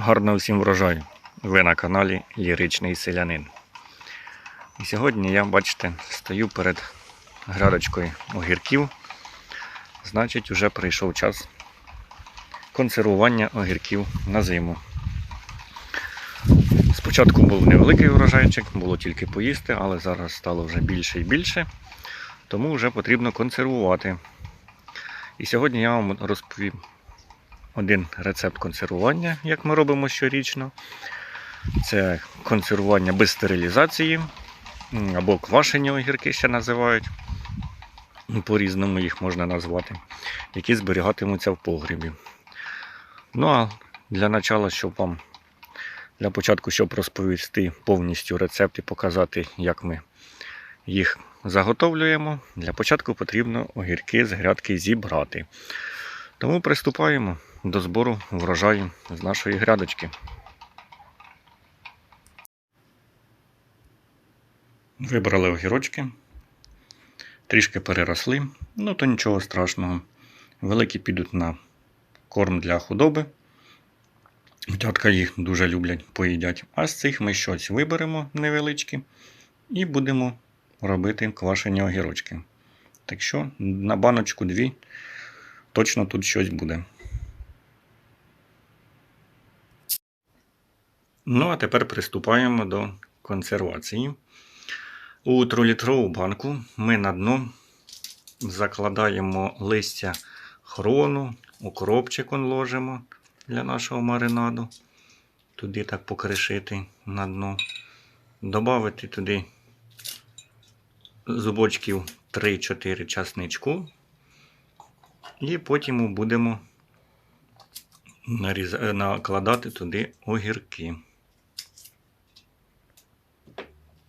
Гарного всім врожаю. Ви на каналі Ліричний Селянин. І сьогодні я, бачите, стою перед грядочкою огірків. Значить, вже прийшов час консервування огірків на зиму. Спочатку був невеликий урожайчик, було тільки поїсти, але зараз стало вже більше і більше, тому вже потрібно консервувати. І сьогодні я вам розповім один рецепт консервування, як ми робимо щорічно. Це консервування без стерилізації, або квашені огірки ще називають. Ну, По-різному їх можна назвати, які зберігатимуться в погрібі. Ну а для начала, щоб вам для початку, щоб розповісти повністю рецепт і показати, як ми їх заготовлюємо, для початку потрібно огірки з грядки зібрати. Тому приступаємо до збору врожаю з нашої грядочки. Вибрали огірочки, трішки переросли, ну то нічого страшного. Великі підуть на корм для худоби. Тятка їх дуже люблять, поїдять. А з цих ми щось виберемо невеличкі і будемо робити квашені огірочки. Так що на баночку дві точно тут щось буде. Ну, а тепер приступаємо до консервації. У трилітрову банку ми на дно закладаємо листя хрону, укропчик ложимо для нашого маринаду. Туди так покришити на дно. Добавити туди зубочків 3-4 часничку. І потім будемо накладати туди огірки.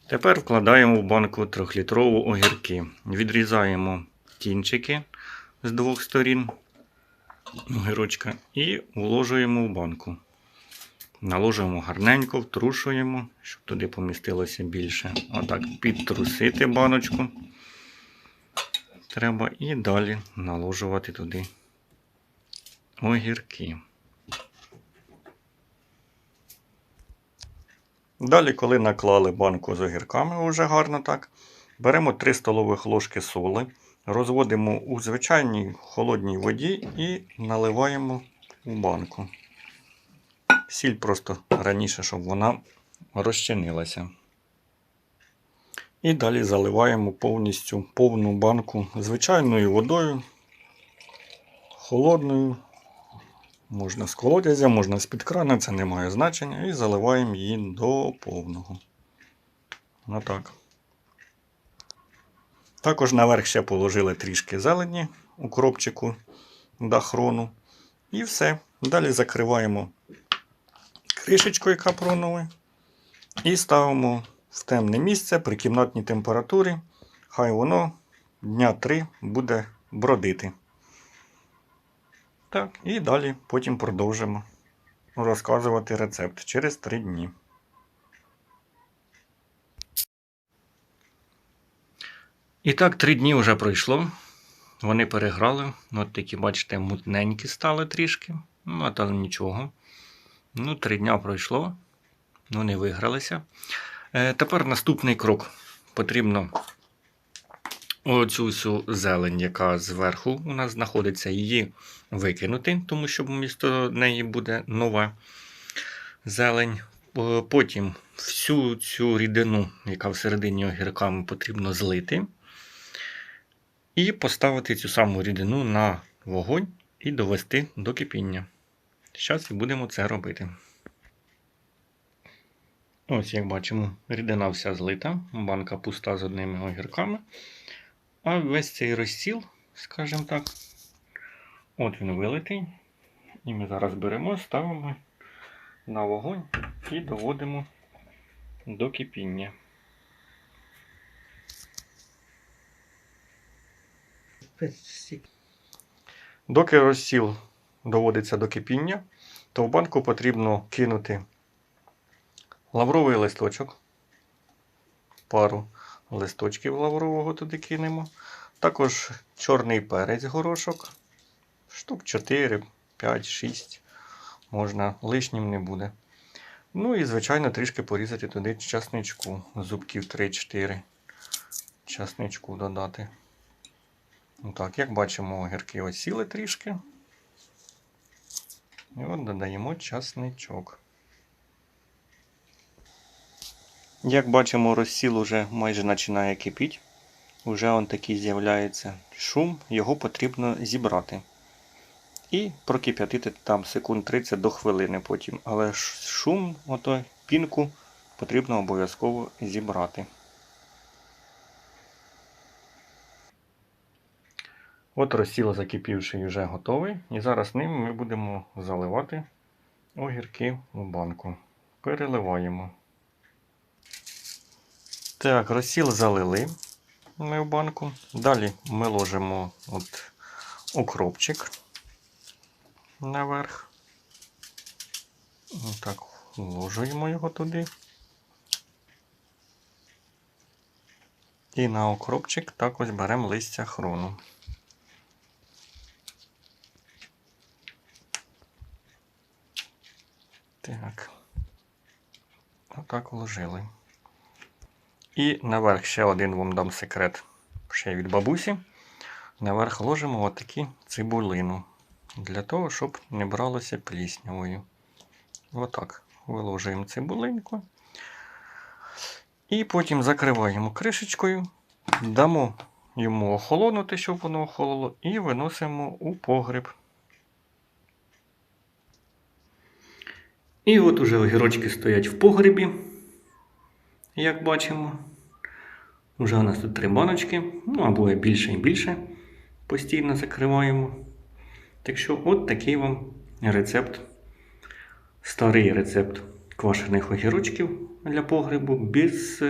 Тепер вкладаємо в банку 3-літрову огірки. Відрізаємо кінчики з двох сторін огірочка і вложуємо в банку. Наложуємо гарненько, втрушуємо, щоб туди помістилося більше. Отак підтрусити баночку. Треба і далі наложувати туди огірки. Далі, коли наклали банку з огірками, вже гарно так, беремо 3 столових ложки соли, розводимо у звичайній холодній воді і наливаємо у банку. Сіль просто раніше, щоб вона розчинилася. І далі заливаємо повністю повну банку звичайною водою, холодною. Можна з колодязя, можна з-під крана, це не має значення. І заливаємо її до повного. Отак. Також наверх ще положили трішки зелені у кропчику дахрону. І все. Далі закриваємо кришечкою капроновою і ставимо в темне місце при кімнатній температурі. Хай воно дня 3 буде бродити. Так, і далі потім продовжимо розказувати рецепт через 3 дні. І так, 3 дні вже пройшло. Вони переграли. От такі, бачите, мутненькі стали трішки. Ну, а там нічого. Ну, 3 дня пройшло. Вони вигралися. Е, тепер наступний крок. Потрібно оцю всю зелень, яка зверху у нас знаходиться, її викинути, тому що вмісто неї буде нова зелень. Е, Потім всю цю рідину, яка всередині огірками, потрібно злити. І поставити цю саму рідину на вогонь і довести до кипіння. Зараз будемо це робити. Ось, як бачимо, рідина вся злита, банка пуста з одними огірками. А весь цей розсіл, скажімо так, от він вилитий. І ми зараз беремо, ставимо на вогонь і доводимо до кипіння. Доки розсіл доводиться до кипіння, то в банку потрібно кинути лавровий листочок, пару листочків лаврового туди кинемо. Також чорний перець горошок, штук 4, 5, 6. можна, лишнім не буде. Ну і, звичайно, трішки порізати туди часничку. Зубків 3-4 часничку додати. Ну Так, як бачимо, огірки осіли трішки. І от додаємо часничок. Як бачимо, розсіл уже майже починає кипіти. Уже он такий з'являється шум, його потрібно зібрати. І прокип'ятити там секунд 30 до хвилини потім. Але шум, ото пінку, потрібно обов'язково зібрати. От розсіл закипівший вже готовий. І зараз ним ми будемо заливати огірки у банку. Переливаємо. Так, розсіл залили ми в банку. Далі ми ложимо от укропчик наверх. Так, вложуємо його туди. І на окропчик також беремо листя хрону. Так. Отак вложили. І наверх ще один вам дам секрет ще від бабусі. Наверх ложимо отакі цибулину. Для того, щоб не бралося пліснявою. Отак. Виложуємо цибулинку. І потім закриваємо кришечкою, дамо йому охолонути, щоб воно охололо, і виносимо у погріб. І от уже огірочки стоять в погребі, як бачимо. Уже у нас тут три баночки, ну або більше і більше. Постійно закриваємо. Так що, от такий вам рецепт, старий рецепт квашених огірочків для погребу без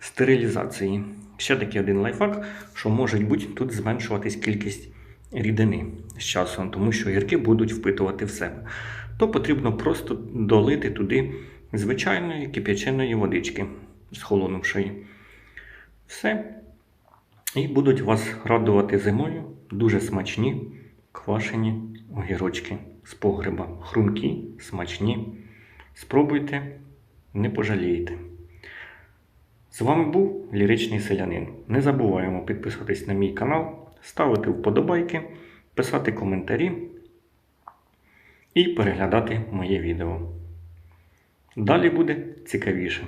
стерилізації. Ще такий один лайфхак, що може бути тут зменшуватись кількість рідини з часом, тому що огірки будуть впитувати в себе. То потрібно просто долити туди звичайної кип'яченої водички з холонувшої. Все. І будуть вас радувати зимою дуже смачні квашені огірочки з погреба. Хрумкі, смачні. Спробуйте, не пожалієте. З вами був Ліричний Селянин. Не забуваємо підписуватись на мій канал, ставити вподобайки, писати коментарі і переглядати моє відео. Далі буде цікавіше.